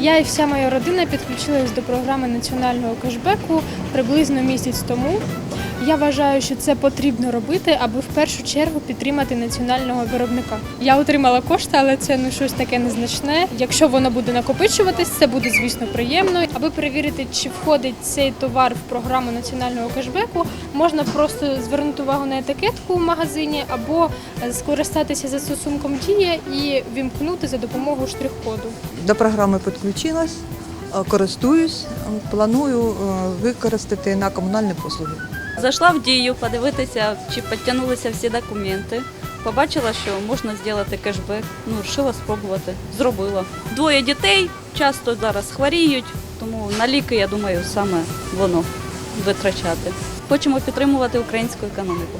Я і вся моя родина підключилась до програми національного кешбеку приблизно місяць тому. Я вважаю, що це потрібно робити, аби в першу чергу підтримати національного виробника. Я отримала кошти, але це ну щось таке незначне. Якщо воно буде накопичуватись, це буде звісно приємно. Аби перевірити, чи входить цей товар в програму національного кешбеку, можна просто звернути увагу на етикетку в магазині або скористатися застосунком дія і вімкнути за допомогою штрих-коду. До програми підключилась, е, користуюсь, е, планую е, використати на комунальні послуги. Зайшла в дію подивитися, чи підтягнулися всі документи. Побачила, що можна зробити кешбек. Ну, вирішила спробувати. Зробила. Двоє дітей часто зараз хворіють, тому на ліки, я думаю, саме воно витрачати. Хочемо підтримувати українську економіку.